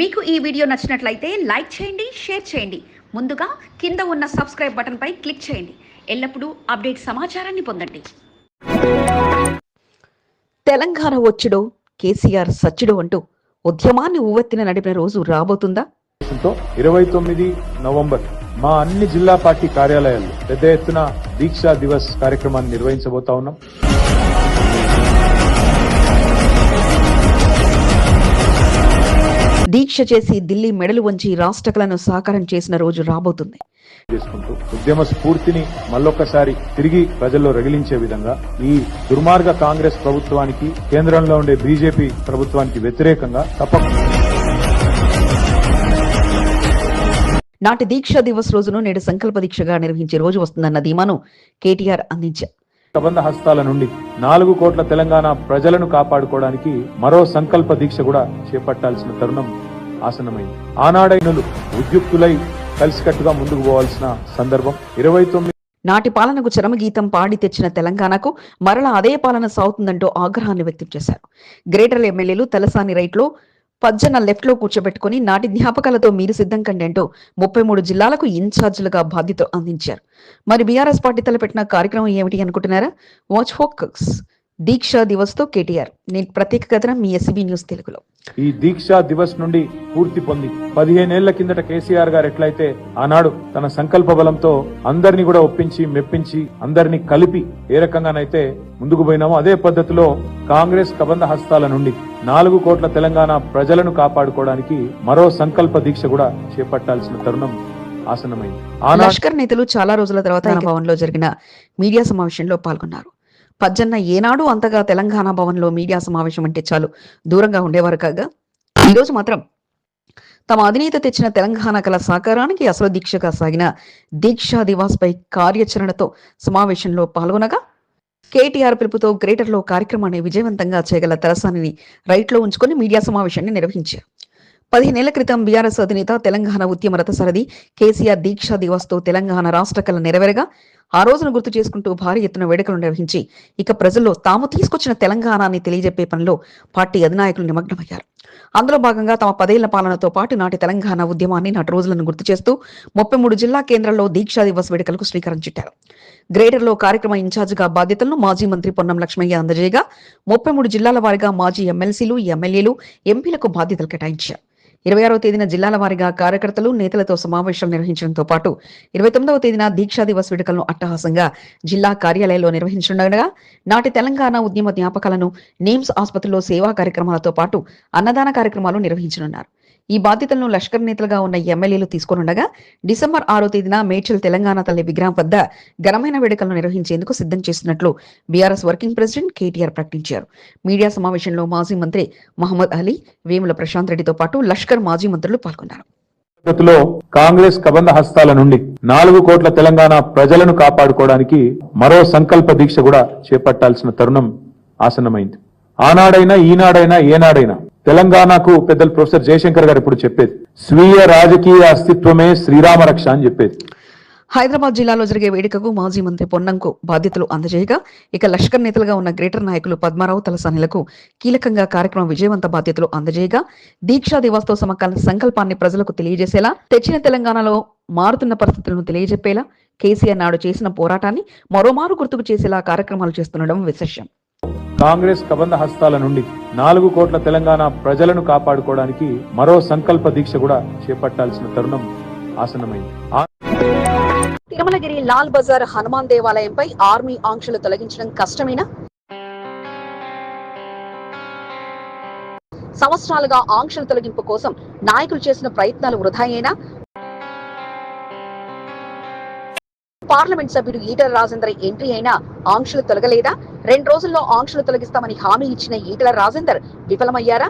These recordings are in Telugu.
మీకు ఈ వీడియో నచ్చినట్లయితే లైక్ చేయండి షేర్ చేయండి. ముందుగా కింద ఉన్న సబ్స్క్రైబ్ బటన్పై క్లిక్ చేయండి. ఎల్లప్పుడూ అప్డేట్ సమాచారాన్ని పొందండి. తెలంగాణ వచ్చుడో కేసీఆర్ సచ్చుడు అంటూ ఉద్యమాన్ని ఉవ్వెత్తిన నడిపిన రోజు రాబోతుందా? ఇరవై తొమ్మిది నవంబర్ మా అన్ని జిల్లా పార్టీ కార్యాలయాల్లో పెద్ద ఎత్తున దీక్షా దివస్ కార్యక్రమాన్ని నిర్వహించబోతా ఉన్నాం. దీక్ష చేసి ఢిల్లీ మెడలు వంచి రాష్ట్రకలను సాకారం చేసిన రోజు రాబోతుంది. చేసుకుంటూ ఉద్యమ స్ఫూర్తిని మళ్ళొక్కసారి తిరిగి ప్రజల్లో రగిలించే విధంగా ఈ దుర్మార్గ కాంగ్రెస్ ప్రభుత్వానికి కేంద్రంలో ఉండే బీజేపీ ప్రభుత్వానికి వ్యతిరేకంగా తప్పకుండా నాటి దీక్ష దివస్ రోజును నేడు సంకల్ప దీక్షగా నిర్వహించే రోజు వస్తుందన్న ధీమాను కేటీఆర్ అందించారు. కబంధ హస్తాల నుండి నాలుగు కోట్ల తెలంగాణ ప్రజలను కాపాడుకోవడానికి మరో సంకల్ప దీక్ష కూడా చేపట్టాల్సిన తరుణం ఆసనమైంది ఆనాడైనలు ఉద్యుక్తులై కలిసికట్టుగా ముందుకు పోవాల్సిన సందర్భం ఇరవై తొమ్మిది నాటి పాలనకు చరమగీతం పాడి తెచ్చిన తెలంగాణకు మరలా అదే పాలన సాగుతుందంటూ ఆగ్రహాన్ని వ్యక్తం చేశారు. గ్రేటర్ ఎమ్మెల్యేలు తలసాని రైట్లో పజ్జన లెఫ్ట్లో కూర్చోబెట్టుకుని నాటి జ్ఞాపకాలతో మీరు సిద్ధం కండి అంటూ ముప్పై మూడు జిల్లాలకు ఇన్ఛార్జీలుగా బాధ్యత అందించారు. మరి బీఆర్ఎస్ పార్టీ తలపెట్టిన కార్యక్రమం ఏమిటి అనుకుంటున్నారా? వాచ్ ఫోకస్ దీక్షా దివస్తో కేటీఆర్. నేను ప్రత్యేక కథనం మీ ఎస్సీబీ న్యూస్ తెలుగులో. ఈ దీక్షా దివస్ నుండి పూర్తి పొంది పదిహేనేళ్ళ కిందట కేసీఆర్ గారు ఎట్లయితే ఆనాడు తన సంకల్ప బలంతో అందరినీ కూడా ఒప్పించి మెప్పించి అందరినీ కలిపి ఏ రకంగానైతే ముందుకు పోయినామో అదే పద్ధతిలో కాంగ్రెస్ కబంధ హస్తాల నుండి నాలుగు కోట్ల తెలంగాణ ప్రజలను కాపాడుకోవడానికి మరో సంకల్ప దీక్ష కూడా చేపట్టాల్సిన తరుణం ఆసన్నమైంది. ఆనాడు లష్కర్ నేతలు చాలా రోజుల తర్వాత భవన్లో జరిగిన మీడియా సమావేశంలో పాల్గొన్నారు. పజ్జన్న ఏనాడు అంతగా తెలంగాణ భవన్లో మీడియా సమావేశం అంటే చాలు. దూరంగా ఉండేవారు కాగా ఈరోజు మాత్రం తమ అధినేత తెచ్చిన తెలంగాణ కళ సాకారానికి అసలు దీక్షగా సాగిన దీక్షా దివాస్ పై కార్యాచరణతో సమావేశంలో పాల్గొనగా కేటీఆర్ పిలుపుతో గ్రేటర్లో కార్యక్రమాన్ని విజయవంతంగా చేయగల తలసానిని రైట్లో ఉంచుకొని మీడియా సమావేశాన్ని నిర్వహించారు. పదిహేనేళ్ళ క్రితం బీఆర్ఎస్ అధినేత తెలంగాణ ఉద్యమ రథసారథి కేసీఆర్ దీక్షా దివస్తో తెలంగాణ రాష్ట్ర కళ నెరవేరగా ఆ రోజును గుర్తు చేసుకుంటూ భారీ ఎత్తున వేడుకలు నిర్వహించి ఇక ప్రజల్లో తాము తీసుకొచ్చిన తెలంగాణని తెలియజెప్పే పనిలో పార్టీ అధినాయకులు నిమగ్నమయ్యారు. అందులో భాగంగా తమ పదేళ్ళ పాలనతో పాటు నాటి తెలంగాణ ఉద్యమాన్ని నాటి రోజులను గుర్తు చేస్తూ ముప్పై మూడు జిల్లా కేంద్రాల్లో దీక్షా దివస్ వేడుకలకు శ్రీకారం చుట్టారు. గ్రేటర్లో కార్యక్రమ ఇన్ఛార్జిగా బాధ్యతలను మాజీ మంత్రి పొన్నం లక్ష్మయ్య అందజేయగా ముప్పై మూడు జిల్లాల వారీగా మాజీ ఎమ్మెల్సీలు ఎమ్మెల్యేలు ఎంపీలకు బాధ్యతలు కేటాయించారు. ఇరవై ఆరో తేదీన జిల్లాల వారీగా కార్యకర్తలు నేతలతో సమావేశాలు నిర్వహించడంతో పాటు ఇరవై తొమ్మిదవ తేదీన దీక్షా దివస్ వేడుకలను అట్టహాసంగా జిల్లా కార్యాలయంలో నిర్వహించనుండగా నాటి తెలంగాణ ఉద్యమ జ్ఞాపకాలను నిమ్స్ ఆసుపత్రిలో సేవా కార్యక్రమాలతో పాటు అన్నదాన కార్యక్రమాలు నిర్వహించనున్నారు. ఈ బాధ్యతలను లష్కర్ నేతలుగా ఉన్న ఎమ్మెల్యేలు తీసుకోనుండగా డిసెంబర్ ఆరో తేదీన మేడ్చల్ తెలంగాణ తల్లి విగ్రహం వద్ద ఘనమైన వేడుకలను నిర్వహించేందుకు సిద్ధం చేస్తున్నట్లు బీఆర్ఎస్ వర్కింగ్ ప్రెసిడెంట్ కేటీఆర్ ప్రకటించారు. మీడియా సమావేశంలో మాజీ మంత్రి మహమ్మద్ అలీ వేముల ప్రశాంత్ రెడ్డితో పాటు లష్కర్ మాజీ మంత్రులు పాల్గొన్నారు. పద్ధతిలో కాంగ్రెస్ కబంధ హస్తాల నుండి నాలుగు కోట్ల తెలంగాణ ప్రజలను కాపాడుకోవడానికి మరో సంకల్ప దీక్ష కూడా చేపట్టాల్సిన తరుణం ఆసన్నమైంది. ఆనాడైనా ఈనాడైనా ఏనాడైనా తెలంగాణకు పెద్దలు ప్రొఫెసర్ జయశంకర్ గారు ఇప్పుడు చెప్పేది. స్వీయ రాజకీయ అస్తిత్వమే శ్రీరామ రక్ష అని చెప్పేది. హైదరాబాద్ జిల్లాలో జరిగే వేడుకకు మాజీ మంత్రి పొన్నంకు బాధ్యతలు అందజేయగా ఇక లష్కర్ నేతలుగా ఉన్న గ్రేటర్ నాయకులు పద్మారావు తలసానిలకు కీలకంగా కార్యక్రమం విజయవంత బాధ్యతలు అందజేయగా దీక్షా దివాస్తో సమకాల సంకల్పాన్ని ప్రజలకు తెలియజేసేలా తెచ్చిన తెలంగాణలో మారుతున్న పరిస్థితులను తెలియజెప్పేలా కేసీఆర్ నాడు చేసిన పోరాటాన్ని మరోమారు గుర్తుకు చేసేలా కార్యక్రమాలు చేస్తుండడం విశేషం. కాంగ్రెస్ కబంధ హస్తాల నుండి నాలుగు కోట్ల తెలంగాణ ప్రజలను కాపాడుకోవడానికి మరో సంకల్ప దీక్ష కూడా చేపట్టాల్సిన తరుణం ఆసన్నమైంది. తిరుమలగిరి లాల్ బజార్ హనుమాన్ దేవాలయంపై ఆర్మీ ఆంక్షలు తొలగించడం కష్టమేనా? సంవత్సరాలుగా ఆంక్షల తొలగింపు కోసం నాయకులు చేసిన ప్రయత్నాలు వృధాయేనా? పార్లమెంట్ సభ్యుడు ఈటల రాజేందర్ ఎంట్రీ అయినా ఆంక్షలు తొలగలేదా? రెండు రోజుల్లో ఆంక్షలు తొలగిస్తామని హామీ ఇచ్చిన ఈటల రాజేందర్ విఫలమయ్యారా?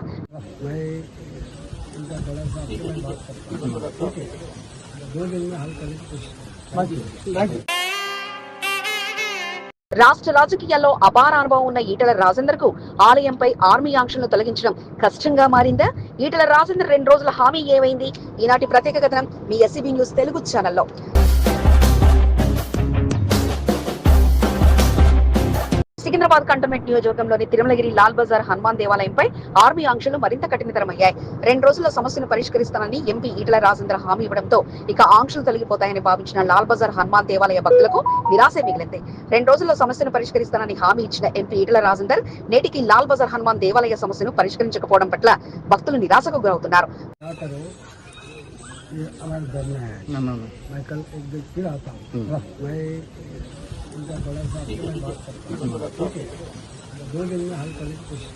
రాష్ట్ర రాజకీయాల్లో అపార అనుభవం ఉన్న ఈటల రాజేందర్కు ఆలయంపై ఆర్మీ ఆంక్షలను తొలగించడం కష్టంగా మారిందా? ఈటల రాజేందర్ రెండు రోజుల హామీ ఏమైంది? ఈనాటి ప్రత్యేక కథనం మీ ఎస్సీబీ న్యూస్ తెలుగు ఛానల్లో. సికింద్రాబాద్ కంటోన్మెంట్ నియోజకవర్గంలోని తిరుమలగిరి లాల్ బజార్ హనుమాన్ దేవాలయంపై ఆర్మీ ఆంక్షలు మరింత కఠినతరమయ్యాయి రెండు రోజుల్లో సమస్యను పరిష్కరిస్తానని ఎంపీ ఈటల రాజేంద్ర హామీ ఇవ్వడంతో ఇక ఆంక్షలు తొలగిపోతాయని భావించిన లాల్ బజార్ హనుమాన్ దేవాలయ భక్తులకు నిరాశే మిగిలింది రెండు రోజుల్లో సమస్యను పరిష్కరిస్తానని హామీ ఇచ్చిన ఎంపీ ఈటల రాజేందర్ నేటికి లాల్ బజార్ హనుమాన్ దేవాలయ సమస్యను పరిష్కరించకపోవడం పట్ల భక్తులు నిరాశకు గురవుతున్నారు क्या करो ये हमारा धरना है मैं कल एक दिन फिर आता हूँ मैं उनका बड़ा सा बात करता हूँ। ठीक है? दो दिन में हल करने की कोशिश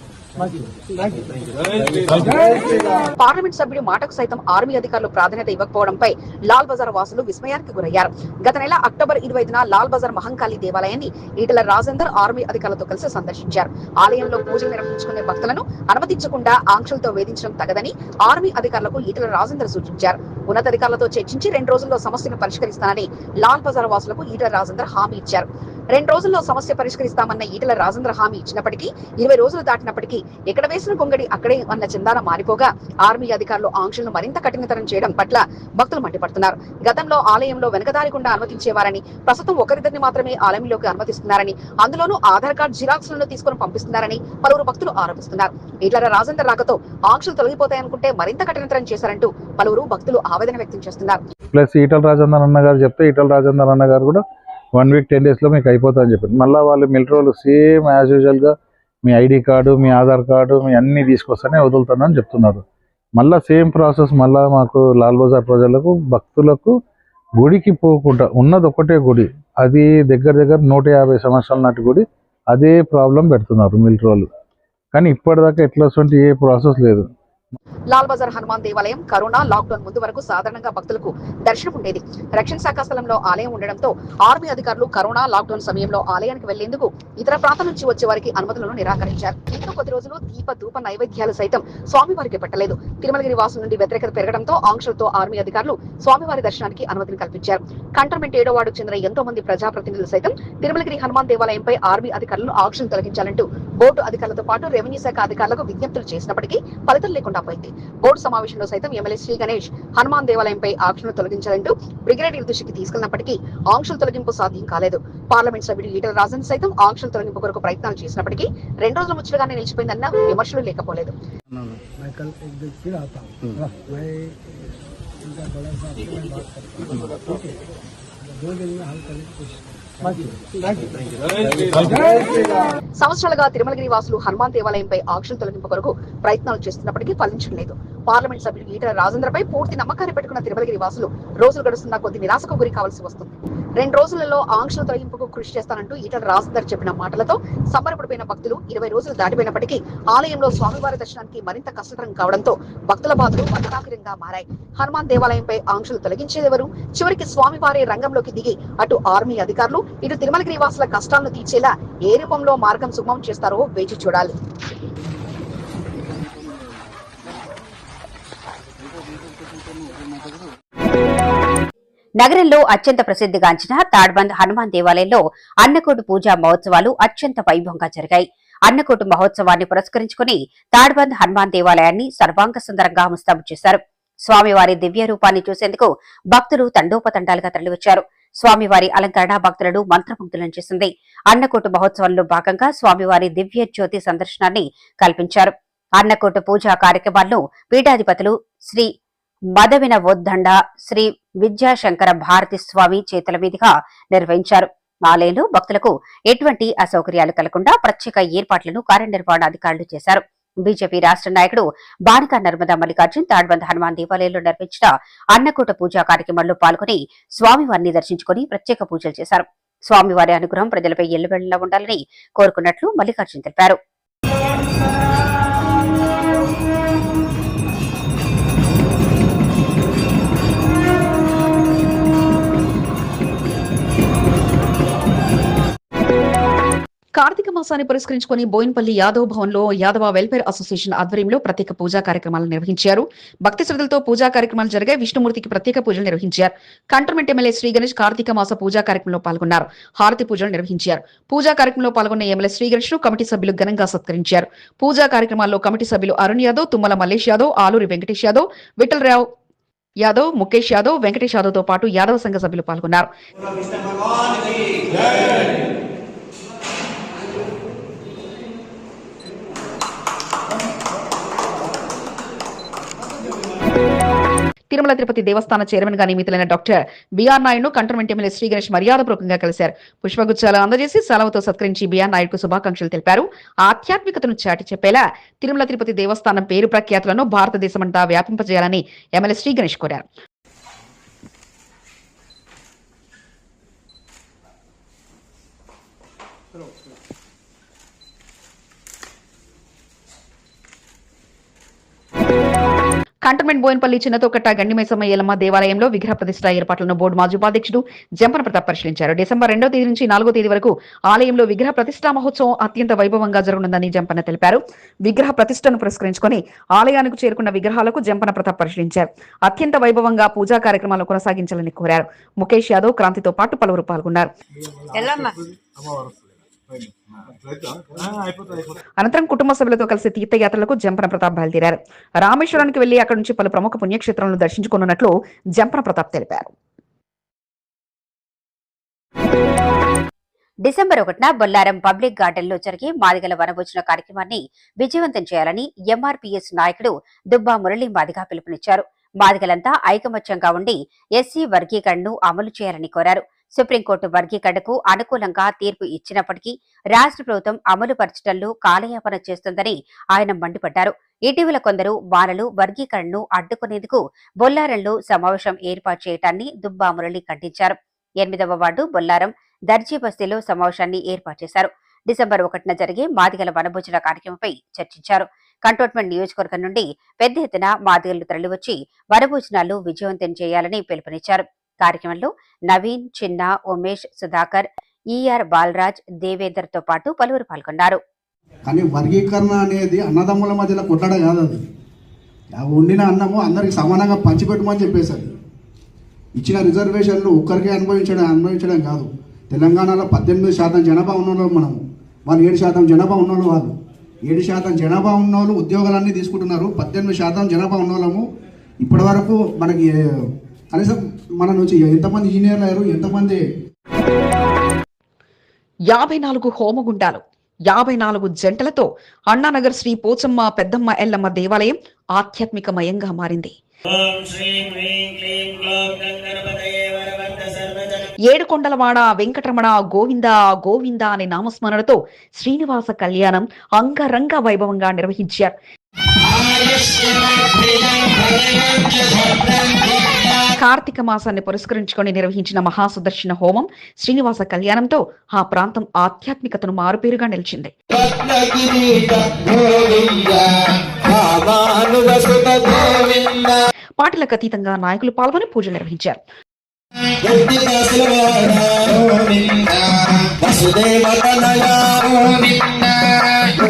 పార్లమెంట్ సభ్యుడి మాటకు సైతం ఆర్మీ అధికారులు ప్రాధాన్యత ఇవ్వకపోవడంపై లాల్ బజార్ వాసులు విస్మయానికి గురయ్యారు. గత నెల అక్టోబర్ ఇరవై ఐదున లాల్ బజార్ మహంకాళి దేవాలయాన్ని ఈటల రాజేందర్ ఆర్మీ అధికారులతో కలిసి సందర్శించారు. ఆలయంలో పూజలు నిర్వహించుకునే భక్తులను అనుమతించకుండా ఆంక్షలతో వేధించడం తగదని ఆర్మీ అధికారులకు ఈటల రాజేందర్ సూచించారు. ఉన్నతాధికారులతో చర్చించి రెండు రోజుల్లో సమస్యను పరిష్కరిస్తానని లాల్ బజార్ వాసులకు ఈటల రాజేందర్ హామీ ఇచ్చారు. రెండు రోజుల్లో సమస్య పరిష్కరిస్తామన్న ఈటల రాజేంద్ర హామీ ఇచ్చినప్పటికీ ఇరవై రోజులు దాటినప్పటికీ ఎక్కడ వేసిన కొంగడి అక్కడే అన్న చందాన మారిపోగా ఆర్మీ అధికారులు ఆంక్షలను మరింత కఠినతరం చేయడం పట్ల భక్తులు మండిపడుతున్నారు. గతంలో ఆలయంలో వెనకదారికుండా అనుమతించేవారని ప్రస్తుతం ఒకరిద్దరిని మాత్రమే ఆలయంలోకి అనుమతిస్తున్నారని అందులోనూ ఆధార్ కార్డు జిరాక్స్లను తీసుకుని పంపిస్తున్నారని పలువురు భక్తులు ఆరోపిస్తున్నారు. ఈటల రాజేంద్ర రాకతో ఆంక్షలు తొలగిపోతాయనుకుంటే మరింత కఠినతరం చేశారంటూ పలువురు భక్తులు ఆవేదన వ్యక్తం చేస్తున్నారు. ప్లస్ ఈటల రాజేందర్ అన్న గారు చెప్తే ఈటల రాజేందర్ అన్న గారు కూడా వన్ వీక్ టెన్ డేస్లో మీకు అయిపోతుందని చెప్పారు. మళ్ళీ వాళ్ళు మిలిటరీ వాళ్ళు సేమ్ యాజ్ యూజువల్గా మీ ఐడి కార్డు మీ ఆధార్ కార్డు మీ అన్నీ తీసుకొస్తానే వదులుతానని చెప్తున్నారు. మళ్ళీ సేమ్ ప్రాసెస్ మళ్ళీ మాకు లాల్ బజార్ ప్రజలకు భక్తులకు గుడికి పోకుండా ఉన్నది ఒకటే గుడి. అది దగ్గర దగ్గర నూట యాభై సంవత్సరాల నాటి గుడి. అదే ప్రాబ్లం పెడుతున్నారు మిలిటరీ వాళ్ళు కానీ ఇప్పటిదాకా ఎట్లా వస్తుంటే ఏ ప్రాసెస్ లేదు. లాల్ బజార్ హనుమాన్ దేవాలయం కరోనా లాక్డౌన్ ముందు వరకు సాధారణంగా భక్తులకు దర్శనం ఉండేది. రక్షణ శాఖ స్థలంలో ఆలయం ఉండడంతో ఆర్మీ అధికారులు కరోనా లాక్డౌన్ సమయంలో ఆలయానికి వెళ్ళేందుకు ఇతర ప్రాంతం నుంచి వచ్చే వారికి అనుమతులను నిరాకరించారు. దీంతో కొద్ది రోజులు దీప ధూప నైవేద్యాలు సైతం స్వామివారికి పెట్టలేదు. తిరుమలగిరి వాసుల నుండి వ్యతిరేకత పెరగడంతో ఆంక్షలతో ఆర్మీ అధికారులు స్వామివారి దర్శనానికి అనుమతిని కల్పించారు. కంటర్మెంట్ ఏడో వార్డుకు చెందిన ఎంతో మంది ప్రజాప్రతినిధులు సైతం తిరుమలగిరి హనుమాన్ దేవాలయంపై ఆర్మీ అధికారులను ఆంక్షలు తొలగించాలంటూ బోర్డు అధికారులతో పాటు రెవెన్యూ శాఖ అధికారులకు విజ్ఞప్తులు చేసినప్పటికీ ఫలితం లేకుండా పోయింది బోర్డు సమావేశంలో సైతం ఎమ్మెల్యే శ్రీ గణేష్ హనుమాన్ దేవాలయంపై ఆంక్షలు తొలగించాలంటూ బ్రిగేడియర్ దృష్టికి తీసుకెళ్లినప్పటికీ ఆంక్షల తొలగింపు సాధ్యం కాలేదు పార్లమెంట్ సభ్యుడు ఈటల రాజన్ సైతం ఆంక్షల తొలగింపు కొరకు ప్రయత్నాలు చేసినప్పటికీ రెండు రోజుల ముచ్చటగానే నిలిచిపోయిందన్న విమర్శలు లేకపోలేదు मैं कल एक दिन फिर आता हूँ मैं उनका बड़ा सा मैं बात करता हूँ ठीक है दो दिन में हल करने की कोशिश సంవత్సరాలుగా తిరుమలగిరి వాసులు హనుమాన్ దేవాలయంపై ఆంక్షలు తొలగింపు కొరకు ప్రయత్నాలు చేస్తున్నప్పటికీ ఫలించడం లేదు. పార్లమెంట్ సభ్యులు ఈటల రాజేంద్రపై పూర్తి నమ్మకాన్ని పెట్టుకున్న తిరుమలగిరి వాసులు రోజులు గడుస్తున్న కొద్ది నిరాశకు గురి కావాల్సి వస్తుంది. రెండు రోజులలో ఆంక్షల తొలగింపుకు కృషి చేస్తానంటూ ఈటల రాజేందర్ చెప్పిన మాటలతో సంబరపడిపోయిన భక్తులు ఇరవై రోజులు దాటిపోయినప్పటికీ ఆలయంలో స్వామివారి దర్శనానికి మరింత కష్టతరం కావడంతో భక్తుల బాధలు వర్ణాకిరంగా మారాయి. హనుమాన్ దేవాలయంపై ఆంక్షలు తొలగించేదెవరు? చివరికి స్వామివారి రంగంలోకి దిగి అటు ఆర్మీ అధికారులు ఇటు తిరుమలగిరి వాసుల కష్టాలను తీర్చేలా ఏ రూపంలో మార్గం సుగమం చేస్తారో వేచి చూడాలి. నగరంలో అత్యంత ప్రసిద్ధిగాంచిన తాడ్బంద్ హనుమాన్ దేవాలయంలో అన్నకోటు పూజా మహోత్సవాలు అత్యంత వైభవంగా జరిగాయి. అన్నకోటు మహోత్సవాన్ని పురస్కరించుకుని తాడ్బంద్ హనుమాన్ దేవాలయాన్ని సర్వాంగ సుందరంగా ముస్తాబు చేశారు. స్వామివారి దివ్య రూపాన్ని చూసేందుకు భక్తులు తండోపతండాలుగా తరలివచ్చారు. స్వామివారి అలంకరణ భక్తులను మంత్రముగ్ధులను చేసింది. అన్నకోటు మహోత్సవంలో భాగంగా స్వామివారి దివ్య జ్యోతి సందర్శనాన్ని కల్పించారు. అన్నకోటు పూజా కార్యక్రమాలను పీఠాధిపతులు శ్రీ మదవిన వొద్దండ శ్రీ విద్యాశంకర భారతి స్వామి చేతుల మీదుగా నిర్వహించారు. ఆలయంలో భక్తులకు ఎటువంటి అసౌకర్యాలు కలగకుండా ప్రత్యేక ఏర్పాట్లను కార్యనిర్వహణ అధికారులు చేశారు. బీజేపీ రాష్ట్ర నాయకుడు బానిక నర్మదా మల్లికార్జున్ తాడ్బంద్ హనుమాన్ దేవాలయంలో నిర్వహించిన అన్నకూట పూజా కార్యక్రమంలో పాల్గొని స్వామివారిని దర్శించుకుని ప్రత్యేక పూజలు చేశారు. స్వామివారి అనుగ్రహం ప్రజలపై ఎల్లువెళ్ళలా ఉండాలని కోరుకున్నట్లు మల్లికార్జున్ తెలిపారు. మాసాన్ని పురస్కరించుకుని బోయిన్పల్లి యాదవ్ భవన్లో యాదవ వెల్ఫేర్ అసోసియేషన్ ఆధ్వర్యంలో ప్రత్యేక పూజా కార్యక్రమాలు నిర్వహించారు. భక్తి శ్రద్ధలతో పూజా కార్యక్రమాలు జరిగాయి విష్ణుమూర్తికి ప్రత్యేక పూజలు నిర్వహించారు. కంటోన్మెంట్ ఎమ్మెల్యే శ్రీ గణేష్ కార్తీక మాస పూజా కార్యక్రమంలో పాల్గొన్నారు. హారతి పూజలు నిర్వహించారు. పూజా కార్యక్రమంలో పాల్గొన్న ఎమ్మెల్యే శ్రీ గణేష్ను కమిటీ సభ్యులు ఘనంగా సత్కరించారు. పూజా కార్యక్రమాల్లో కమిటీ సభ్యులు అరుణ్ యాదవ్ తుమ్మల మల్లేష్ యాదవ్ ఆలూరి వెంకటేష్ యాదవ్ విఠలరావు యాదవ్ ముఖేష్ యాదవ్ వెంకటేష్ యాదవ్తో పాటు యాదవ సంఘ సభ్యులు పాల్గొన్నారు. తిరుమల తిరుపతి దేవస్థాన చైర్మన్గా నియమితులైన doctor B R Naidu cantonment MLA Shri Ganesh మర్యాదపూర్వకంగా కలిశారు. పుష్పగుచ్చాలు అందజేసి సెలవుతో సత్కరించి బిఆర్ నాయుడుకు శుభాకాంక్షలు తెలిపారు. ఆధ్యాత్మికతను చాటి చెప్పేలా తిరుమల తిరుపతి దేవస్థానం పేరు ప్రఖ్యాతులను భారతదేశమంతా వ్యాపింపజేయాలని ఎమ్మెల్యే శ్రీ గణేష్ కోరారు. కంటోన్మెంట్ బోయినపల్లి చిన్నతోకట్ట గండిమేసమ్మ ఏలమ్మ దేవాలయంలో విగ్రహ ప్రతిష్ట ఏర్పాట్లను బోర్డు మాజీ ఉపాధ్యక్షుడు జంపన ప్రతాప్ పరిశీలించారు. డిసెంబర్ రెండో తేదీ నుంచి నాలుగో తేదీ వరకు ఆలయంలో విగ్రహ ప్రతిష్టా మహోత్సవం అత్యంత వైభవంగా జరగనుందని జంపన తెలిపారు. విగ్రహ ప్రతిష్టను పురస్కరించుకొని ఆలయానికి చేరుకున్న విగ్రహాలకు జంపన ప్రతాప్ పరిశీలించారు. అత్యంత వైభవంగా పూజా కార్యక్రమాలు కొనసాగించాలని కోరారు. ముఖేష్ యాదవ్ క్రాంతితో పాటు పలువురు పాల్గొన్నారు. అనంతరం కుటుంబ సభ్యులతో కలిసి తీర్థయాత్రలకు జంపన ప్రతాప్ బయలుదేరారు. రామేశ్వరానికి వెళ్ళి అక్కడి నుంచి పలు ప్రముఖ పుణ్యక్షేత్రాలను దర్శించుకున్నట్లు జంపన ప్రతాప్ తెలిపారు. డిసెంబర్ ఒకటిన బొల్లారం పబ్లిక్ గార్డెన్లో జరిగే మాదిగల వనభోజన కార్యక్రమాన్ని విజయవంతం చేయాలని ఎంఆర్పీఎస్ నాయకుడు దుబ్బా మురళీ మాదిగ పిలుపునిచ్చారు. మాదిగలంతా ఐకమత్యంగా ఉండి ఎస్సీ వర్గీకరణను అమలు చేయాలని కోరారు. సుప్రీంకోర్టు వర్గీకరణకు అనుకూలంగా తీర్పు ఇచ్చినప్పటికీ రాష్ట్ర ప్రభుత్వం అమలు పరచడంలో కాలయాపన చేస్తుందని ఆయన మండిపడ్డారు. ఇటీవల కొందరు బాలలు వర్గీకరణను అడ్డుకునేందుకు బొల్లారంలో సమావేశం ఏర్పాటు చేయటాన్ని దుబ్బా మురళి ఖండించారు. ఎనిమిదవ వార్డు బొల్లారం దర్జీ బస్తీలో సమావేశాన్ని ఏర్పాటు చేశారు. డిసెంబర్ ఒకటిన జరిగే మాదిగల వనభోజన కార్యక్రమంపై చర్చించారు. కంటోన్మెంట్ నియోజకవర్గం నుండి పెద్ద ఎత్తున మాదిగలు తరలివచ్చి వనభోజనాలు విజయవంతం చేయాలని పిలుపునిచ్చారు. కార్యక్రమంలో నవీన్ చిన్న ఉమేష్ సుధాకర్ ఈఆర్ బాలరాజ్ దేవేందర్తో పాటు పలువురు పాల్గొన్నారు. కానీ వర్గీకరణ అనేది అన్నదమ్ముల మధ్యలో కొట్టడం కాదు అది. వండిన అన్నము అందరికి సమానంగా పంచిపెట్టమని చెప్పేసి అది ఇచ్చిన రిజర్వేషన్లు ఒక్కరికే అనుభవించడం అనుభవించడం కాదు. తెలంగాణలో పద్దెనిమిది శాతం జనాభా ఉన్నోళ్ళు మనము వాళ్ళు ఏడు శాతం జనాభా ఉన్నోళ్ళు వాళ్ళు. ఏడు శాతం జనాభా ఉన్నోళ్ళు ఉద్యోగాలన్నీ తీసుకుంటున్నారు. పద్దెనిమిది శాతం జనాభా ఉన్నోళ్ళము. ఇప్పటి వరకు మనకి కనీసం మన నుంచి ఎంతమంది ఇంజనీర్లు అయ్యారు? ఎంతమంది? యాభై నాలుగు హోమగుండాలు యాభై నాలుగు జంటలతో అన్నానగర్ శ్రీ పోచమ్మ పెద్దమ్మ ఎల్లమ్మ దేవాలయం ఆధ్యాత్మికమయంగా మారింది. ఏడుకొండలవాడ వెంకటరమణ గోవింద గోవింద అనే నామస్మరణతో శ్రీనివాస కళ్యాణం అంగరంగ వైభవంగా నిర్వహించారు. కార్తీక మాసాన్ని పురస్కరించుకొని నిర్వహించిన మహాసుదర్శన హోమం శ్రీనివాస కళ్యాణంతో ఆ ప్రాంతం ఆధ్యాత్మికతను మారుపేరుగా నిలిచింది. పాటలకు అతీతంగా నాయకులు పాల్గొని పూజలు నిర్వహించారు.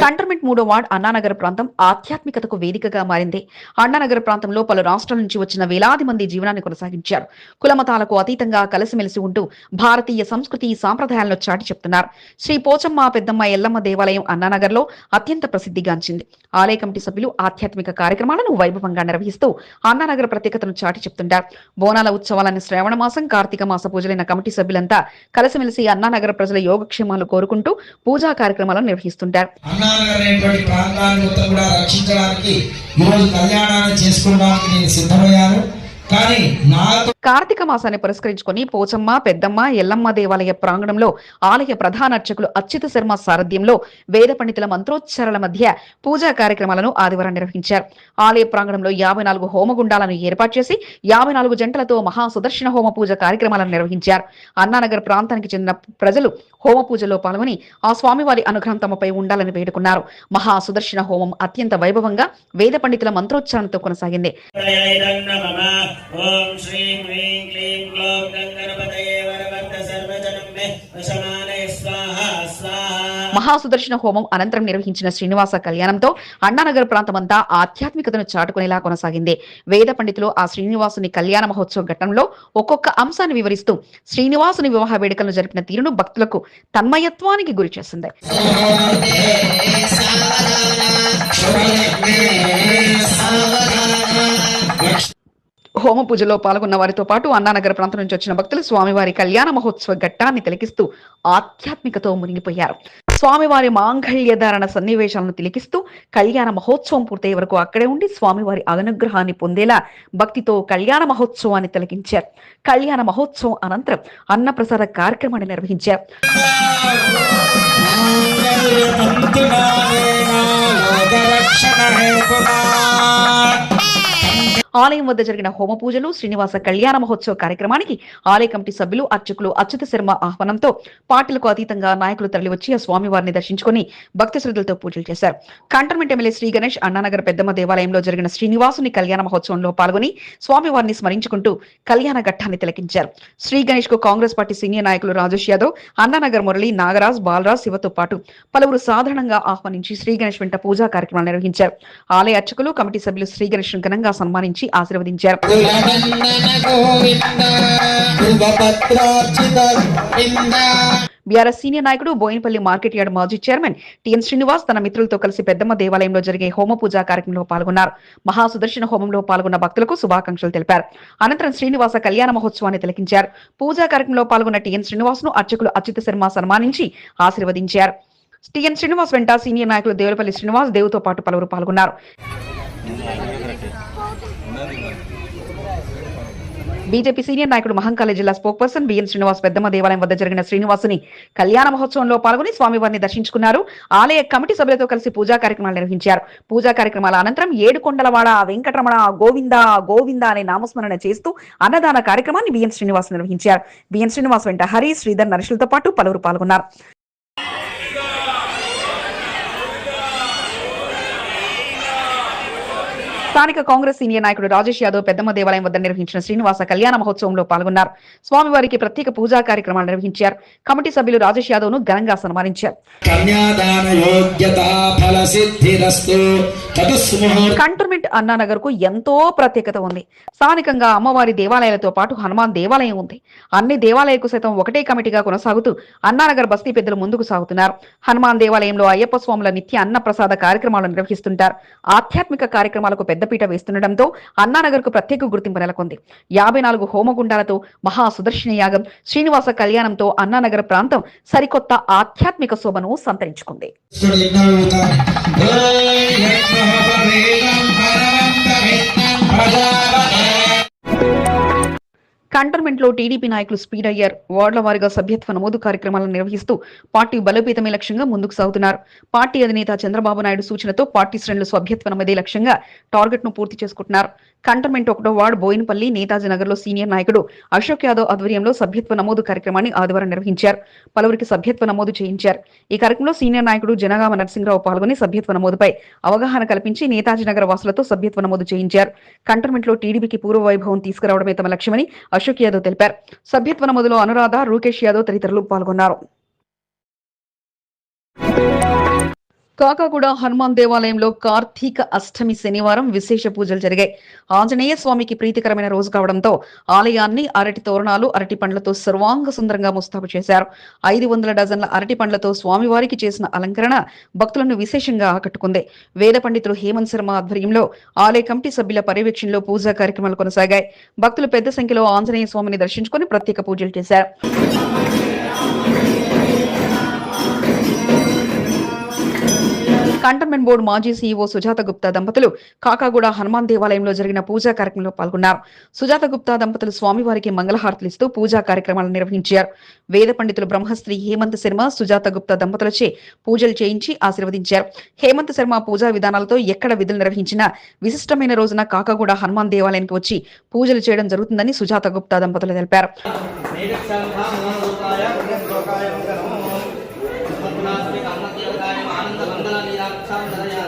కంటర్మెంట్ మూడో వార్డ్ అన్నానగర్ ప్రాంతం ఆధ్యాత్మికతకు వేదికగా మారింది. అన్నానగర్ ప్రాంతంలో పలు రాష్ట్రాల నుంచి వచ్చిన వేలాది మంది జీవనాన్ని కొనసాగించారు. కులమతాలకు అతీతంగా కలిసిమెలిసి ఉంటూ భారతీయ సంస్కృతి సాంప్రదాయాలను చాటి చెప్తున్నారు. శ్రీ పోచమ్మ పెద్దమ్మ ఎల్లమ్మ దేవాలయం అన్నానగర్లో అత్యంత ప్రసిద్ధిగాంచింది ఆలయ కమిటీ సభ్యులు ఆధ్యాత్మిక కార్యక్రమాలను వైభవంగా నిర్వహిస్తూ అన్నానగర్ ప్రత్యేకతను చాటి చెప్తుంటారు. బోనాల ఉత్సవాలను శ్రావణ మాసం కార్తీక మాస పూజలైన కమిటీ సభ్యులంతా కలిసిమెలిసి అన్నానగర్ ప్రజల యోగక్షేమాలు కోరుకుంటూ పూజా కార్యక్రమాలను నిర్వహిస్తారు అన్నానగర్ అనేటువంటి కూడా రక్షించడానికి ఈరోజు కళ్యాణాన్ని చేసుకోవడానికి నేను సిద్ధమయ్యాను. కానీ నాకు కార్తీక మాసాన్ని పురస్కరించుకుని పోచమ్మ పెద్దమ్మ ఎల్లమ్మ దేవాలయ ప్రాంగణంలో ఆలయ ప్రధాన అర్చకులు అచ్యుత శర్మ సారథ్యంలో వేద పండితుల మంత్రోచ్చారాల మధ్య పూజా కార్యక్రమాలను ఆదివారం నిర్వహించారు. ఆలయ ప్రాంగణంలో యాభై నాలుగు హోమగుండాలను ఏర్పాటు చేసి యాభై నాలుగు జంటలతో మహా సుదర్శన హోమ పూజ కార్యక్రమాలను నిర్వహించారు. అన్నానగర్ ప్రాంతానికి చెందిన ప్రజలు హోమ పూజలో పాల్గొని ఆ స్వామివారి అనుగ్రహం తమపై ఉండాలని వేడుకున్నారు. మహా సుదర్శన హోమం అత్యంత వైభవంగా వేద పండితుల మంత్రోచ్చారణతో కొనసాగింది. ఓం శ్రీ స్వాహ స్వాహ మహాసుదర్శన హోమం అనంతరం నిర్వహించిన శ్రీనివాస కళ్యాణంతో అన్నానగర్ ప్రాంతమంతా ఆధ్యాత్మికతను చాటుకునేలా కొనసాగింది వేద పండితులు ఆ శ్రీనివాసుని కళ్యాణ మహోత్సవ ఘట్టంలో ఒక్కొక్క అంశాన్ని వివరిస్తూ శ్రీనివాసుని వివాహ వేడుకలను జరిపిన తీరును భక్తులకు తన్మయత్వానికి గురి చేసింది హోమ పూజలో పాల్గొన్న వారితో పాటు అన్నానగర ప్రాంతం నుంచి వచ్చిన భక్తులు స్వామివారి కళ్యాణ మహోత్సవ ఘట్టాన్ని తిలకిస్తూ ఆధ్యాత్మికతో మునిగిపోయారు. స్వామివారి మాంగళ్య ధారణ సన్నివేశాలను తిలకిస్తూ కళ్యాణ మహోత్సవం పూర్తయ్యే వరకు అక్కడే ఉండి స్వామివారి అనుగ్రహాన్ని పొందేలా భక్తితో కళ్యాణ మహోత్సవాన్ని తిలకించారు. కళ్యాణ మహోత్సవం అనంతరం అన్నప్రసాద కార్యక్రమాన్ని నిర్వహించారు. ఆలయం వద్ద జరిగిన హోమ పూజలు శ్రీనివాస కళ్యాణ మహోత్సవ కార్యక్రమానికి ఆలయ కమిటీ సభ్యులు అర్చకులు అచ్యుత శర్మ ఆహ్వానంతో పార్టీలకు అతీతంగా నాయకులు తరలివచ్చి ఆ స్వామివారిని దర్శించుకుని భక్తి శ్రద్ధలతో పూజలు చేశారు. కంటర్మెంట్ ఎమ్మెల్యే శ్రీ గణేష్ అన్నానగర్ పెద్దమ్మ దేవాలయంలో జరిగిన శ్రీనివాసుని కళ్యాణ మహోత్సవంలో పాల్గొని స్వామివారిని స్మరించుకుంటూ కళ్యాణ ఘట్టాన్ని తిలకించారు. శ్రీ గణేష్కు కాంగ్రెస్ పార్టీ సీనియర్ నాయకులు రాజేష్ యాదవ్ అన్నానగర్ మురళి నాగరాజ్ బాలరాజ్ శివతో పాటు పలువురు సాధారణంగా ఆహ్వానించి శ్రీ గణేష్ వెంట పూజా కార్యక్రమాలు నిర్వహించారు. ఆలయ అర్చకులు కమిటీ సభ్యులు శ్రీ గణేష్ ఘనంగా సన్మానించి ఆశీర్వదించారు. బీఆర్ఎస్ సీనియర్ నాయకుడు బోయినపల్లి మార్కెట్ యార్డ్ మాజీ చైర్మన్ టిఎన్ శ్రీనివాస్ తన మిత్రులతో కలిసి పెద్దమ్మ దేవాలయంలో జరిగే హోమ పూజా కార్యక్రమంలో పాల్గొన్నారు. మహాసుదర్శన హోమంలో పాల్గొన్న భక్తులకు శుభాకాంక్షలు తెలిపారు. అనంతరం శ్రీనివాస కళ్యాణ మహోత్సవాన్ని తిలకించారు. పూజా కార్యక్రమంలో పాల్గొన్న టిఎన్ శ్రీనివాస్ను అర్చకులు అచ్యుత శర్మ సన్మానించి ఆశీర్వదించారు. టిఎన్ శ్రీనివాస్ వెంట సీనియర్ నాయకులు దేవులపల్లి శ్రీనివాస్ దేవుతో పాటు పలువురు పాల్గొన్నారు. బీజేపీ సీనియర్ నాయకుడు మహంకాళి జిల్లా స్పోక్ పర్సన్ బిఎన్ శ్రీనివాస్ పెద్దమ్మ దేవాలయం వద్ద జరిగిన శ్రీనివాసుని కళ్యాణ మహోత్సవంలో పాల్గొని స్వామివారిని దర్శించుకున్నారు. ఆలయ కమిటీ సభ్యులతో కలిసి పూజా కార్యక్రమాలు నిర్వహించారు. పూజా కార్యక్రమాల అనంతరం ఏడుకొండలవాడ వెంకటరమణ గోవింద గోవింద అనే నామస్మరణ చేస్తూ అన్నదాన కార్యక్రమాన్ని బిఎన్ శ్రీనివాస్ నిర్వహించారు. బిఎన్ శ్రీనివాస్ వెంట హరి శ్రీధర్ నరసులతో పాటు పలువురు పాల్గొన్నారు. స్థానిక కాంగ్రెస్ సీనియర్ నాయకుడు రాజేష్ యాదవ్ పెద్దమ్మ దేవాలయం వద్ద నిర్వహించిన శ్రీనివాస కళ్యాణ మహోత్సవంలో పాల్గొన్నారు. స్వామివారికి ప్రత్యేక పూజా కార్యక్రమాలు నిర్వహించారు. కమిటీ సభ్యులు రాజేష్ యాదవ్ను ఘనంగా సన్మానించారు. కంటోన్మెంట్ అన్నానగర్కు ఎంతో ప్రత్యేకత ఉంది. స్థానికంగా అమ్మవారి దేవాలయాలతో పాటు హనుమాన్ దేవాలయం ఉంది. అన్ని దేవాలయాలకు సైతం ఒకటే కమిటీగా కొనసాగుతూ అన్నానగర్ బస్తీ పెద్దలు ముందుకు సాగుతున్నారు. హనుమాన్ దేవాలయంలో అయ్యప్ప స్వాముల నిత్య అన్న ప్రసాద కార్యక్రమాలు నిర్వహిస్తుంటారు. ఆధ్యాత్మిక కార్యక్రమాలకు పెద్దపీట వేస్తుండటంతో అన్నానగర్కు ప్రత్యేక గుర్తింపు నెలకొంది. యాభై నాలుగు హోమగుండాలతో మహా సుదర్శన యాగం శ్రీనివాస కళ్యాణంతో అన్నానగర్ ప్రాంతం సరికొత్త ఆధ్యాత్మిక శోభను సంతరించుకుంది. కంటోన్మెంట్ లో టీడీపీ నాయకులు స్పీడ్ అయ్యారు. వార్డుల వారీగా సభ్యత్వ నమోదు కార్యక్రమాలను నిర్వహిస్తూ పార్టీ బలోపేతమే లక్ష్యంగా ముందుకు సాగుతున్నారు. పార్టీ అధినేత చంద్రబాబు నాయుడు సూచనతో పార్టీ శ్రేణులు సభ్యత్వ నమోదే లక్ష్యంగా టార్గెట్ను పూర్తి చేసుకుంటున్నారు. కంటోన్మెంట్ ఒకటో వార్డు బోయినపల్లి నేతాజీ నగర్లో సీనియర్ నాయకుడు అశోక్ యాదవ్ ఆధ్వర్యంలో సభ్యత్వ నమోదు కార్యక్రమాన్ని ఆదివారం నిర్వహించారు. పలువురికి సభ్యత్వ నమోదు చేయించారు. ఈ కార్యక్రమంలో సీనియర్ నాయకుడు జనగామ నరసింహరావు పాల్గొని సభ్యత్వ నమోదుపై అవగాహన కల్పించి నేతాజీ నగర్ వాసులతో సభ్యత్వ నమోదు చేయించారు. కంటోన్మెంట్లో టీడీపీకి పూర్వ వైభవం తీసుకురావడమే తమ లక్ష్యమని అశోక్ యాదవ్ తెలిపారు. సభ్యత్వ నమోదులో అనురాధ రూకేష్ యాదవ్ తదితరులు పాల్గొన్నారు. కాకాగూడ హనుమాన్ దేవాలయంలో కార్తీక అష్టమి శనివారం విశేష పూజలు జరిగాయి. ఆంజనేయ స్వామికి ప్రీతికరమైన రోజు కావడంతో ఆలయాన్ని అరటి తోరణాలు అరటి పండ్లతో సర్వాంగ సుందరంగా ముస్తాబు చేశారు. ఐదు వందల డజన్ల అరటి పండ్లతో స్వామివారికి చేసిన అలంకరణ భక్తులను విశేషంగా ఆకట్టుకుంది. వేద పండితులు హేమంత్ శర్మ ఆధ్వర్యంలో ఆలయ కమిటీ సభ్యుల పర్యవేక్షణలో పూజా కార్యక్రమాలు కొనసాగాయి. భక్తులు పెద్ద సంఖ్యలో ఆంజనేయ స్వామిని దర్శించుకుని ప్రత్యేక పూజలు చేశారు. కంటోన్మెంట్ బోర్డు మాజీ సీఈఓ సుజాత గుప్తా దంపతులు కాకాగూడ హనుమాన్ దేవాలయంలో జరిగిన పూజా కార్యక్రమంలో పాల్గొన్నారు. సుజాత గుప్తా దంపతులు స్వామివారికి మంగళహారతులు ఇస్తూ పూజా కార్యక్రమాలు నిర్వహించారు. వేద పండితులు బ్రహ్మశ్రీ హేమంత్ శర్మ సుజాత గుప్తా దంపతులచే పూజలు చేయించి ఆశీర్వదించారు. హేమంత్ శర్మ పూజా విధానాలతో ఎక్కడ విధులు నిర్వహించినా విశిష్టమైన రోజున కాకాగూడ హనుమాన్ దేవాలయానికి వచ్చి పూజలు చేయడం జరుగుతుందని సుజాత గుప్తా దంపతులు తెలిపారు.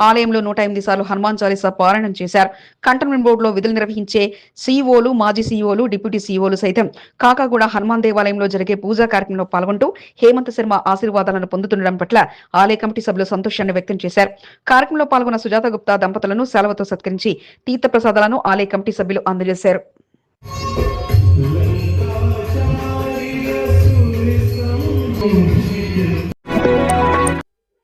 ఆలయంలో నూట ఎనిమిది సార్లు హనుమాన్ చాలీసా పారాయణం చేశారు. కంటోన్మెంట్ బోర్డులో విధులు నిర్వహించే సీఈఓలు మాజీ సీఈఓలు డిప్యూటీ సీఈఓలు సైతం కాకాగూడ హనుమాన్ దేవాలయంలో జరిగే పూజా కార్యక్రమంలో పాల్గొంటూ హేమంత్ శర్మ ఆశీర్వాదాలను పొందుతుండడం పట్ల ఆలయ కమిటీ సభ్యులు సంతోషాన్ని వ్యక్తం చేశారు. కార్యక్రమంలో పాల్గొన్న సుజాత గుప్తా దంపతులను సెలవుతో సత్కరించి తీర్థ ప్రసాదాలను ఆలయ కమిటీ సభ్యులు అందజేశారు.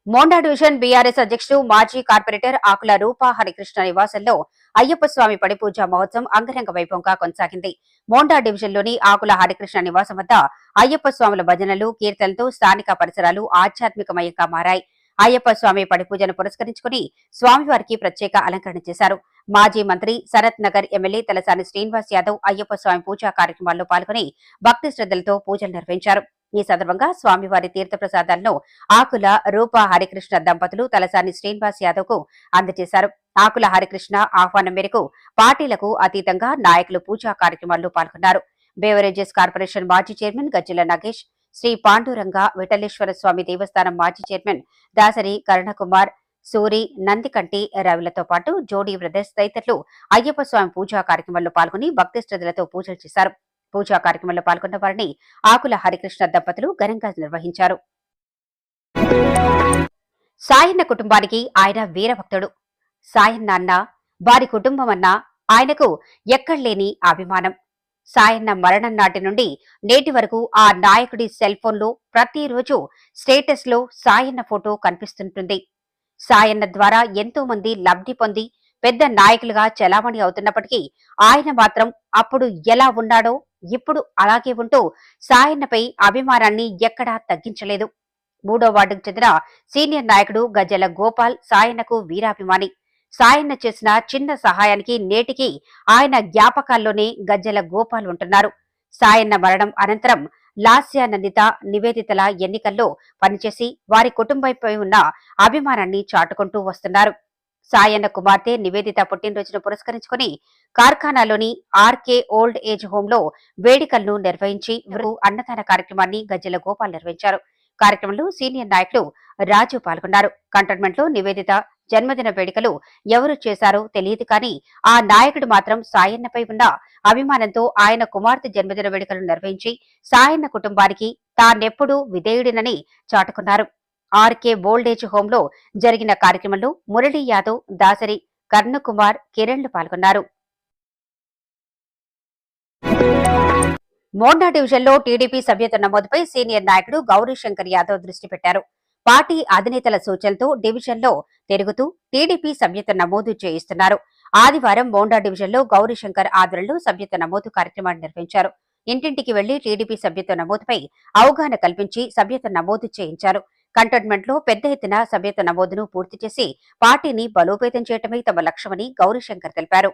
మోండా డివిజన్ బీఆర్ఎస్ అధ్యక్షుడు మాజీ కార్పొరేటర్ ఆకుల రూపా హరికృష్ణ నివాసంలో అయ్యప్ప స్వామి పడిపూజ మహోత్సవం అంగరంగ వైభవంగా కొనసాగింది. మోండా డివిజన్లోని ఆకుల హరికృష్ణ నివాసం వద్ద అయ్యప్ప స్వాముల భజనలు కీర్తనలతో స్థానిక పరిసరాలు ఆధ్యాత్మికమయంగా మారాయి. అయ్యప్ప స్వామి పడిపూజను పురస్కరించుకుని స్వామివారికి ప్రత్యేక అలంకరణ చేశారు. మాజీ మంత్రి శరత్ నగర్ ఎమ్మెల్యే తలసాని శ్రీనివాస్ యాదవ్ అయ్యప్ప స్వామి పూజా కార్యక్రమాల్లో పాల్గొని భక్తి శ్రద్ధలతో పూజలు నిర్వహించారు. ఈ సందర్భంగా స్వామివారి తీర్థప్రసాదాలను ఆకుల రూప హరికృష్ణ దంపతులు తలసాని శ్రీనివాస్ యాదవ్కు అందజేశారు. ఆకుల హరికృష్ణ ఆహ్వానం మేరకు పార్టీలకు అతీతంగా నాయకులు పూజా కార్యక్రమాల్లో పాల్గొన్నారు. బేవరేజెస్ కార్పొరేషన్ మాజీ చైర్మన్ గజ్జల నగేష్ శ్రీ పాండురంగ విఠలేశ్వర స్వామి దేవస్థానం మాజీ చైర్మన్ దాసరి కరుణకుమార్ సూరి నందికంటి రవిలతో పాటు జోడీ బ్రదర్స్ తదితరులు అయ్యప్ప స్వామి పూజా కార్యక్రమంలో పాల్గొని భక్తి శ్రద్ధలతో పూజలు చేశారు. పూజా కార్యక్రమంలో పాల్గొన్న వారిని ఆకుల హరికృష్ణ దంపతులు ఘనంగా నిర్వహించారు. సాయన్న కుటుంబానికి ఆయన వీరభక్తుడు. సాయన్న అన్న వారి కుటుంబం అన్న ఆయనకు ఎక్కడలేని అభిమానం. సాయన్న మరణం నాటి నుండి నేటి వరకు ఆ నాయకుడి సెల్ ఫోన్లో ప్రతిరోజు స్టేటస్లో సాయన్న ఫోటో కనిపిస్తుంటుంది. సాయన్న ద్వారా ఎంతో మంది లబ్ధి పొంది పెద్ద నాయకులుగా చలామణి అవుతున్నప్పటికీ ఆయన మాత్రం అప్పుడు ఎలా ఉన్నాడో ఇప్పుడు అలాగే ఉంటూ సాయన్నపై అభిమానాన్ని ఎక్కడా తగ్గించలేదు. మూడో వార్డుకు చెందిన సీనియర్ నాయకుడు గజ్జల గోపాల్ సాయన్నకు వీరాభిమాని. సాయన్న చేసిన చిన్న సహాయానికి నేటికి ఆయన జ్ఞాపకాల్లోనే గజ్జల గోపాల్ ఉంటున్నారు. సాయన్న మరణం అనంతరం లాస్య నందిత నివేదితల ఎన్నికల్లో పనిచేసి వారి కుటుంబంపై ఉన్న అభిమానాన్ని చాటుకుంటూ వస్తున్నారు. సాయన్న కుమార్తె నివేదిత పుట్టినరోజును పురస్కరించుకుని కార్ఖానాలోని ఆర్కే ఓల్డ్ ఏజ్ హోమ్లో వేడుకలను నిర్వహించి అన్నదాన కార్యక్రమాన్ని గజ్జల గోపాల్ నిర్వహించారు. కార్యక్రమంలో సీనియర్ నాయకులు రాజు పాల్గొన్నారు. కంటోన్మెంట్లో నివేదిత జన్మదిన వేడుకలు ఎవరు చేశారో తెలియదు కానీ ఆ నాయకుడు మాత్రం సాయన్నపై ఉన్న అభిమానంతో ఆయన కుమార్తె జన్మదిన వేడుకలు నిర్వహించి సాయన్న కుటుంబానికి తానెప్పుడూ విధేయుడినని చాటుకున్నారు. ఆర్కే ఓల్డేజ్ హోమ్లో జరిగిన కార్యక్రమంలో మురళీ యాదవ్ దాసరి కర్ణకుమార్ కిరణ్లు పాల్గొన్నారు. మోండా డివిజన్లో టీడీపీ సభ్యత నమోదుపై సీనియర్ నాయకుడు గౌరీశంకర్ యాదవ్ దృష్టి పెట్టారు. పార్టీ అధినేతల సూచనలతో డివిజన్లో తిరుగుతూ టీడీపీ సభ్యత నమోదు చేయిస్తున్నారు. ఆదివారం మోండా డివిజన్లో గౌరీశంకర్ ఆధ్వర్యంలో సభ్యత నమోదు కార్యక్రమాన్ని నిర్వహించారు. ఇంటింటికి వెళ్ళి టీడీపీ సభ్యత నమోదుపై అవగాహన కల్పించి సభ్యత నమోదు చేయించారు. కంటోన్మెంట్లో పెద్ద ఎత్తున సభ్యత నమోదును పూర్తి చేసి పార్టీని బలోపేతం చేయటమే తమ లక్ష్యమని గౌరీశంకర్ తెలిపారు.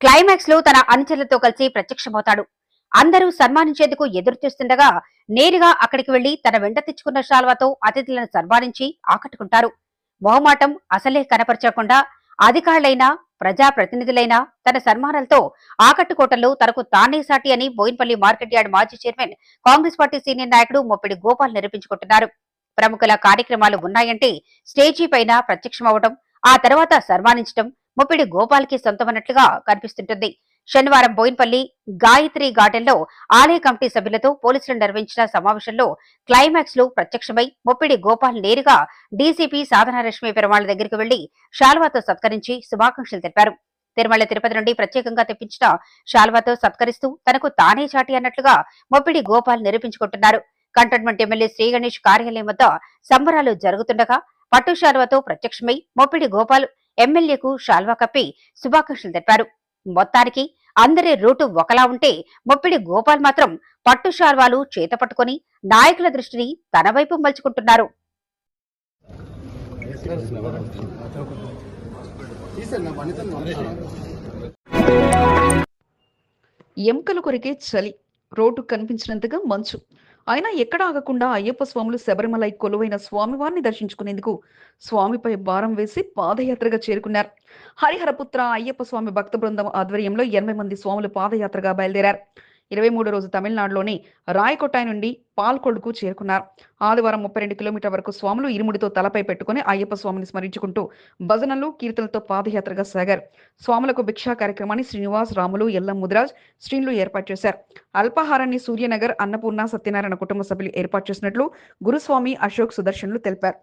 క్లైమాక్స్లో తన అనుచరులతో కలిసి ప్రత్యక్షమవుతాడు. అందరూ సన్మానించేందుకు ఎదురు చూస్తుండగా నేరుగా అక్కడికి వెళ్ళి తన వెంట తెచ్చుకున్న శాల్వాతో అతిథులను సన్మానించి ఆకట్టుకుంటారు. మొహమాటం అసలే కనపరచకుండా అధికారులైనా ప్రజాప్రతినిధులైనా తన సన్మానాలతో ఆకట్టుకోటలు తనకు తానే సాటి అని బోయిన్పల్లి మార్కెట్ యార్డ్ మాజీ చైర్మన్ కాంగ్రెస్ పార్టీ సీనియర్ నాయకుడు మొప్పిడి గోపాల్ నిరూపించుకుంటున్నారు. ప్రముఖుల కార్యక్రమాలు ఉన్నాయంటే స్టేజీ పైన ప్రత్యక్షమవడం ఆ తర్వాత సన్మానించడం ముప్పిడి గోపాల్కి సొంతమన్నట్లుగా కనిపిస్తుంటుంది. శనివారం బోయిన్పల్లి గాయత్రి గార్డెన్లో ఆలయ కమిటీ సభ్యులతో పోలీసులు నిర్వహించిన సమావేశంలో క్లైమాక్స్లో ప్రత్యక్షమై ముప్పిడి గోపాల్ నేరుగా డీసీపీ సాధనారశ్మి పెరుమాళ్ళ దగ్గరికి వెళ్ళి శాల్వాతో సత్కరించి శుభాకాంక్షలు తెలిపారు. తిరుమల తిరుపతి నుండి ప్రత్యేకంగా తెప్పించిన శాల్వాతో సత్కరిస్తూ తనకు తానే చాటి అన్నట్లుగా మొప్పిడి గోపాల్ నిరూపించుకుంటున్నారు. కంటోన్మెంట్ ఎమ్మెల్యే శ్రీ గణేష్ కార్యాలయం వద్ద సంబరాలు జరుగుతుండగా పట్టు షాల్వాతో ప్రత్యక్షమై మొప్పిడి గోపాల్ ఎమ్మెల్యేకు శాల్వా కప్పి శుభాకాంక్షలు తెలిపారు. మొత్తానికి అందరి రూటు ఒకలా ఉంటే ముప్పిడి గోపాల్ మాత్రం పట్టు శాల్వాలు చేత పట్టుకుని నాయకుల దృష్టిని తన వైపు మలుచుకుంటున్నారు. ఎముకలు కొరికే చలి రోడ్డు కనిపించినంతగా మంచు. అయినా ఎక్కడ ఆగకుండా అయ్యప్ప స్వాములు శబరిమలై కొలువైన స్వామివారిని దర్శించుకునేందుకు స్వామిపై భారం వేసి పాదయాత్రగా చేరుకున్నారు. హరిహరపుత్ర అయ్యప్ప స్వామి భక్త బృందం ఆధ్వర్యంలో ఎనభై మంది స్వాములు పాదయాత్రగా బయలుదేరారు. ఇరవై మూడు రోజు తమిళనాడులోని రాయకొట్టాయి నుండి పాల్కొడుకు చేరుకున్నారు. ఆదివారం ముప్పై రెండు కిలోమీటర్ వరకు స్వాములు ఇరుముడితో తలపై పెట్టుకుని అయ్యప్ప స్వామిని స్మరించుకుంటూ భజనలు కీర్తనలతో పాదయాత్రగా సాగారు. స్వాములకు భిక్షా కార్యక్రమాన్ని శ్రీనివాస్ రాములు ఎల్లం ముదిరాజ్ శ్రీనులు ఏర్పాటు చేశారు. అల్పాహారాన్ని సూర్యనగర్ అన్నపూర్ణ సత్యనారాయణ కుటుంబ సభ్యులు ఏర్పాటు చేసినట్లు గురుస్వామి అశోక్ సుదర్శన్లు తెలిపారు.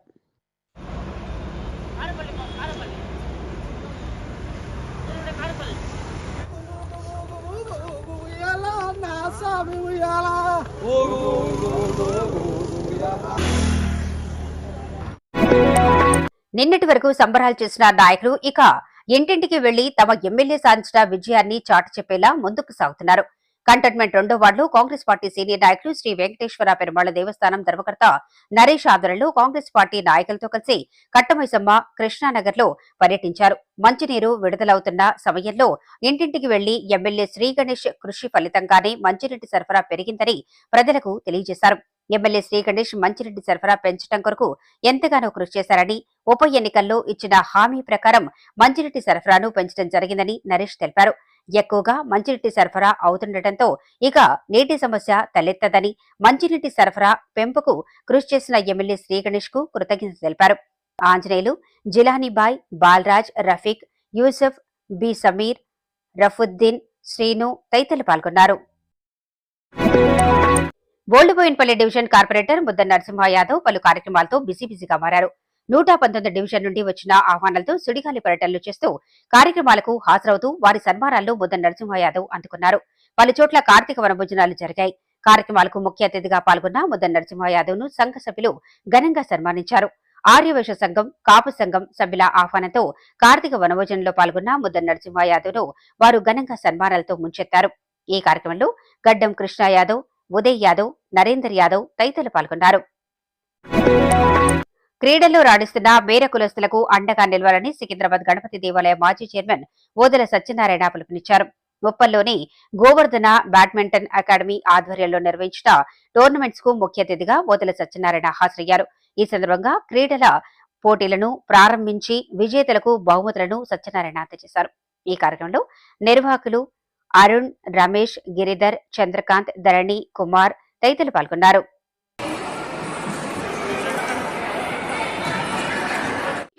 నిన్నటి వరకు సంబరాలు చేసిన నాయకులు ఇక ఇంటింటికి వెళ్ళి తమ ఎమ్మెల్యే సాధించిన విజయాన్ని చాటు చెప్పేలా ముందుకు సాగుతున్నారు. కంటోన్మెంట్ రెండో వార్డులో కాంగ్రెస్ పార్టీ సీనియర్ నాయకులు శ్రీ వెంకటేశ్వర పెరుమాళ దేవస్థానం ధర్మకర్త నరేష్ ఆధ్వర్యంలో కాంగ్రెస్ పార్టీ నాయకులతో కలిసి కట్టమైసమ్మ కృష్ణానగర్లో పర్యటించారు. మంచినీరు విడుదలవుతున్న సమయంలో ఇంటింటికి వెళ్ళి ఎమ్మెల్యే శ్రీ గణేష్ కృషి ఫలితంగానే మంచినీటి సరఫరా పెరిగిందని ప్రజలకు తెలియజేశారు. ఎమ్మెల్యే శ్రీ గణేష్ మంచినీటి సరఫరా పెంచడం కొరకు ఎంతగానో కృషి చేశారని ఉప ఎన్నికల్లో ఇచ్చిన హామీ ప్రకారం మంచినీటి సరఫరాను పెంచడం జరిగిందని నరేష్ తెలిపారు. ఎక్కువగా మంచినీటి సరఫరా అవుతుండటంతో ఇక నీటి సమస్య తలెత్తదని మంచినీటి సరఫరా పెంపుకు కృషి చేసిన ఎమ్మెల్యే శ్రీగణేష్కు కృతజ్ఞత తెలిపారు. ఆంజనేయులు జిలానీబాయ్ బాలరాజ్ రఫీక్ యూసఫ్ బి సమీర్ రఫుద్దీన్ శ్రీను తదితరులు పాల్గొన్నారు. బోల్డ్బోయిన్పల్లి డివిజన్ కార్పొరేటర్ ముద్ద నరసింహ యాదవ్ పలు కార్యక్రమాలతో బిజీ బిజీగా మారారు. నూట పంతొమ్మిది డివిజన్ నుండి వచ్చిన ఆహ్వానాలతో సుడిగాలి పర్యటనలు చేస్తూ కార్యక్రమాలకు హాజరవుతూ వారి సన్మానాల్లో ముద్ద నరసింహ యాదవ్ అందుకున్నారు. పలు చోట్ల కార్తీక వనభోజనాలు జరిగాయి. కార్యక్రమాలకు ముఖ్య అతిథిగా పాల్గొన్న ముద్ద నరసింహ యాదవ్ను సంఘ సభ్యులు ఘనంగా సన్మానించారు. ఆర్యవేశ సంఘం కాపు సంఘం సభ్యుల ఆహ్వానంతో కార్తీక వనభోజనంలో పాల్గొన్న ముద్ద నరసింహ యాదవ్ను వారు ఘనంగా సన్మానాలతో ముంచెత్తారు. ఈ కార్యక్రమంలో గడ్డం కృష్ణ యాదవ్ ఉదయ్ యాదవ్ నరేందర్ యాదవ్ తదితరులు పాల్గొన్నారు. క్రీడల్లో రాణిస్తున్న మేర కులస్తులకు అండగా నిలవాలని సికింద్రాబాద్ గణపతి దేవాలయ మాజీ చైర్మన్ ఓదెల సత్యనారాయణ పిలుపునిచ్చారు. ముప్పల్లోని గోవర్ధన బ్యాడ్మింటన్ అకాడమీ ఆధ్వర్యంలో నిర్వహించిన టోర్నమెంట్స్కు ముఖ్య అతిథిగా ఓదెల సత్యనారాయణ హాజరయ్యారు. ఈ సందర్భంగా క్రీడల పోటీలను ప్రారంభించి విజేతలకు బహుమతులను సత్యనారాయణ అందజేశారు. ఈ కార్యక్రమంలో నిర్వాహకులు అరుణ్ రమేష్ గిరిధర్ చంద్రకాంత్ ధరణి కుమార్ తదితరులు పాల్గొన్నారు మీకు